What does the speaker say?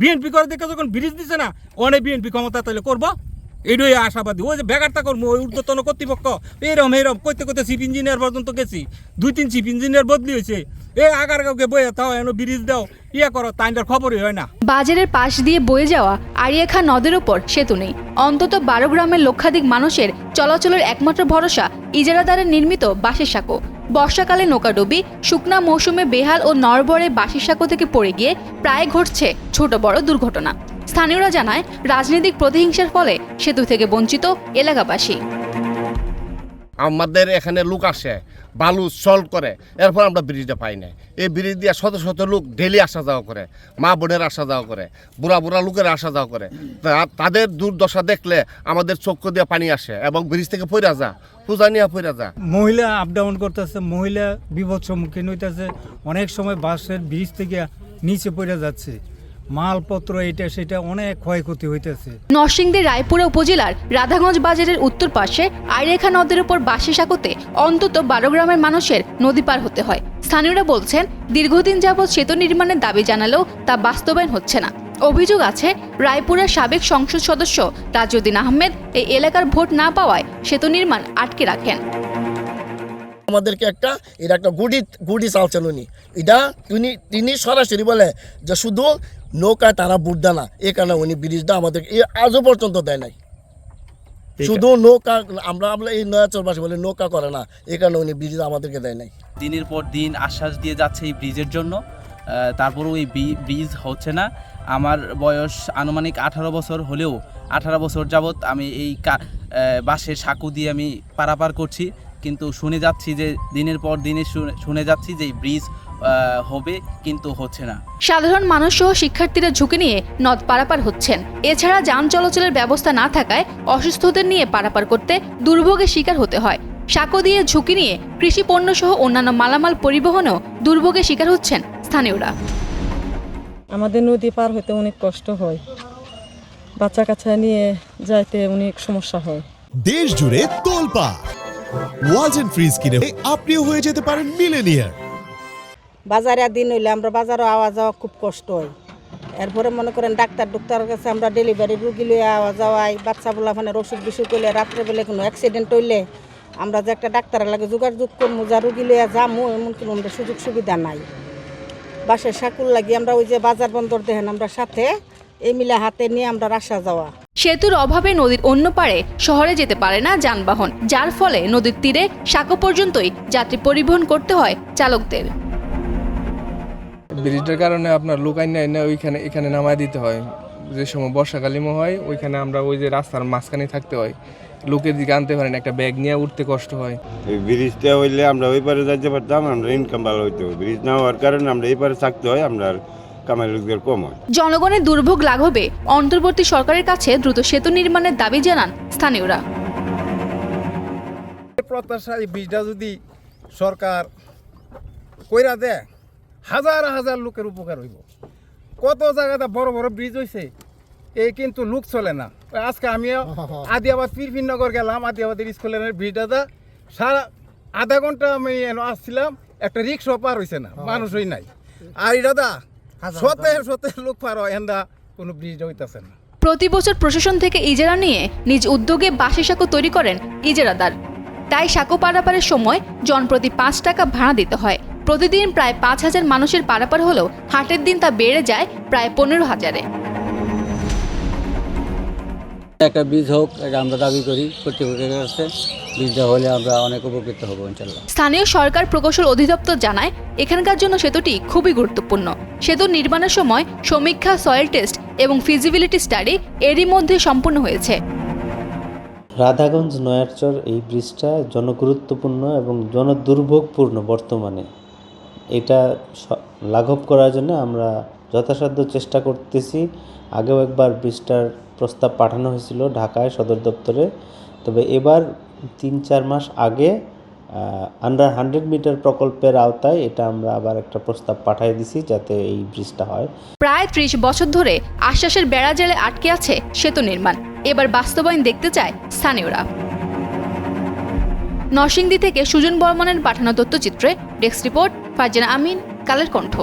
BNP করে দেখে যখন ব্রিজ দিছে না অনেক বিএনপি ক্ষমতা তাহলে করব। এইটাই আশাবাদী। ওই যে বেকারটা করব ওই ঊর্ধ্বতন কর্তৃপক্ষ। এইরকম এইরকম করতে করতে চিফ ইঞ্জিনিয়ার পর্যন্ত গেছি। দুই তিন চিফ ইঞ্জিনিয়ার বদলি হয়েছে। এ আগার কাউকে বয়ে তাও এনে ব্রিজ দাও ইয়ে করো তাইটার খবরই হয় না। বাজারের পাশ দিয়ে বয়ে যাওয়া আরিয়াখা নদের ওপর সেতু নেই। অন্তত বারো গ্রামের লক্ষাধিক মানুষের চলাচলের একমাত্র ভরসা ইজারাদারের নির্মিত বাঁশের সাঁকো। বর্ষাকালে নৌকাডুবি, শুকনা মৌসুমে বেহাল ও নরবরে বাসি সাঁকো থেকে পড়ে গিয়ে প্রায় ঘটছে ছোট বড় দুর্ঘটনা। স্থানীয়রা জানায়, রাজনৈতিক প্রতিহিংসার ফলে সেতু থেকে বঞ্চিত এলাকাবাসী। আমাদের এখানে লোক আসে, বালু সল্ভ করে, এরপর আমরা ব্রিজটা পাই না এই ব্রিজ দিয়ে শত শত লোক ডেলি আসা যাওয়া করে, মা বোনের আসা যাওয়া করে, বুড়া বুড়া লোকের আসা যাওয়া করে। তাদের দুর্দশা দেখলে আমাদের চক্ষু দিয়ে পানি আসে এবং ব্রিজ থেকে পইরা যা, পূজা নিয়ে পইরা যা। মহিলা আপ ডাউন করতেছে, মহিলা বিপদ সম্মুখীন হইতেছে, অনেক সময় বাসের ব্রিজ থেকে নিচে পড়ে যাচ্ছে। মালপত্র এটা সেটা অনেক ক্ষয়ক্ষতি হইতেছে। নরসিংদীর রায়পুরা উপজেলার রাধাগঞ্জ বাজারের উত্তর পাশে আইরেখা নদের উপর বাঁশি সাঁকোতে অন্তত বারো গ্রামের মানুষের নদী পার হতে হয়। স্থানীয়রা বলছেন দীর্ঘদিন যাবৎ সেতু নির্মাণের দাবি জানালেও তা বাস্তবায়ন হচ্ছে না। অভিযোগ আছে রায়পুরের সাবেক সংসদ সদস্য তাজউদ্দিন আহমেদ এই এলাকার ভোট না পাওয়ায় সেতু নির্মাণ আটকে রাখেন। আমাদেরকে একটা এটা একটা গুডি গুডি চাল চালুনি এটা তিনি তিনি সরাসরি বলে যে শুধু নৌকায় তারা বুট দেয় না এ কারণে উনি ব্রিজটা আমাদের আজও পর্যন্ত দেয় নাই। শুধু নৌকা আমরা আমরা এই নয়া নয়াচলবাসী বলে নৌকা করে না এই কারণে উনি ব্রিজ আমাদেরকে দেয় নাই। দিনের পর দিন আশ্বাস দিয়ে যাচ্ছে এই ব্রিজের জন্য। তারপরেও এই ব্রিজ হচ্ছে না। আমার বয়স আনুমানিক আঠারো বছর হলেও আঠারো বছর যাবৎ আমি এই কা- বাঁশের সাঁকু দিয়ে আমি পারাপার করছি। কিন্তু শুনে যাচ্ছি যে দিনের পর দিনে শুনে- যাচ্ছি যে এই ব্রিজ হবে কিন্তু হচ্ছে না। সাধারণ মানুষ সহ শিক্ষার্থীরা ঝুঁকি নিয়ে নদ পারাপার হচ্ছেন। এছাড়া যান চলাচলের ব্যবস্থা না থাকায় অসুস্থদের নিয়ে পারাপার করতে দুর্ভোগের শিকার হতে হয়। সাঁকো দিয়ে ঝুঁকি নিয়ে কৃষি পণ্য সহ অন্যান্য মালামাল পরিবহনেও দুর্ভোগের শিকার হচ্ছেন স্থানীয়রা। আমাদের নদী পার হতে অনেক কষ্ট হয়। বাচ্চা কাচ্চা নিয়ে যাইতে অনেক সমস্যা হয়। দেশ জুড়ে তোলপা ওয়ালটন ফ্রিজ কিনে আপনিও হয়ে যেতে পারেন মিলেনিয়ার। বাজারে দিন হইলে আমরা বাজারও আওয়া যাওয়া খুব কষ্ট হয়। এরপরে মনে করেন ডাক্তার ডুক্তারের কাছে আমরা ডেলিভারি রুগী লইয়া আওয়া যাওয়াই বাচ্চা বলা মানে অসুখ বিসুখ হইলে রাত্রেবেলা কোনো অ্যাক্সিডেন্ট হইলে আমরা যে একটা ডাক্তারের লাগে যোগাযোগ করব যা রুগী লইয়া যামু, এমন কোনো আমরা সুযোগ সুবিধা নাই। বাসের সাকুল লাগি আমরা ওই যে বাজার বন্দর দেখেন আমরা সাথে, এই মিলে হাতে নিয়ে আমরা রাসা যাওয়া। সেতুর অভাবে নদীর অন্য পারে শহরে যেতে পারে না যানবাহন, যার ফলে নদীর তীরে সাঁকো পর্যন্তই যাত্রী পরিবহন করতে হয় চালকদের। ব্রিজটার কারণে আপনার লোক আইনে আইনে ওইখানে এখানে নামায় দিতে হয়। যে সময় বর্ষাকালীন হয় ওইখানে আমরা ওই যে রাস্তার মাঝখানে থাকতে হয়। লোকের দিকে আনতে পারেন একটা ব্যাগ নিয়ে উঠতে কষ্ট হয়। এই ব্রিজটা হইলে আমরা ওই পারে যাইতে পারতাম আমরা ইনকাম ভালো হইতো ব্রিজ না হওয়ার কারণে আমরা এই পারে থাকতে হয় আমরা হয়। জনগণের দুর্ভোগ লাঘবে অন্তর্বর্তী সরকারের কাছে দ্রুত সেতু নির্মাণের দাবি জানান স্থানীয়রা। প্রত্যাশা এই ব্রিজটা যদি সরকার কইরা দেয় হাজার হাজার লোকের উপকার হইব। কত জায়গাতে বড় বড় ব্রিজ হয়েছে এই কিন্তু লোক চলে না। আজকে আমি আদিয়াবাদ পীরপিনগর গেলাম আদিয়াবাদের স্কুলের ব্রিজটা দা। সারা আধা ঘণ্টা আমি আসছিলাম একটা রিক্সা পার হইছে না মানুষই নাই। আর এটা দা সতে সতে লোক পার হয় এন্দা কোনো ব্রিজ হইতেছে না। প্রতি বছর প্রশাসন থেকে ইজারা নিয়ে নিজ উদ্যোগে বাঁশি সাঁকো তৈরি করেন ইজারাদার। তাই সাঁকো পারাপারের সময় জনপ্রতি পাঁচ টাকা ভাড়া দিতে হয়। প্রতিদিন প্রায় পাঁচ হাজার মানুষের পারাপার হলেও হাটের দিন তা বেড়ে যায় প্রায় পনেরো হাজারে। একটা বীজ হোক এটা আমরা দাবি করি কর্তৃপক্ষের কাছে। বীজটা হলে আমরা অনেক উপকৃত হব ইনশাল্লাহ স্থানীয় সরকার প্রকৌশল অধিদপ্তর জানায় এখানকার জন্য সেতুটি খুবই গুরুত্বপূর্ণ। সেতু নির্মাণের সময় সমীক্ষা সয়েল টেস্ট এবং ফিজিবিলিটি স্টাডি এরই মধ্যে সম্পূর্ণ হয়েছে। রাধাগঞ্জ নয়ারচর এই ব্রিজটা জনগুরুত্বপূর্ণ এবং জনদুর্ভোগপূর্ণ বর্তমানে। এটা লাঘব করার জন্য আমরা যথাসাধ্য চেষ্টা করতেছি। আগেও একবার ব্রিজটার প্রস্তাব পাঠানো হয়েছিল ঢাকায় সদর দপ্তরে। তবে এবার তিন চার মাস আগে আন্ডার হান্ড্রেড মিটার প্রকল্পের আওতায় এটা আমরা আবার একটা প্রস্তাব পাঠিয়ে দিছি যাতে এই ব্রিজটা হয়। প্রায় ত্রিশ বছর ধরে আশ্বাসের বেড়া জেলে আটকে আছে সেতু নির্মাণ। এবার বাস্তবায়ন দেখতে চায় স্থানীয়রা। নরসিংদী থেকে সুজন বর্মনের পাঠানো তথ্যচিত্রে ডেস্ক রিপোর্ট ফারজানা আমিন কালের কণ্ঠ।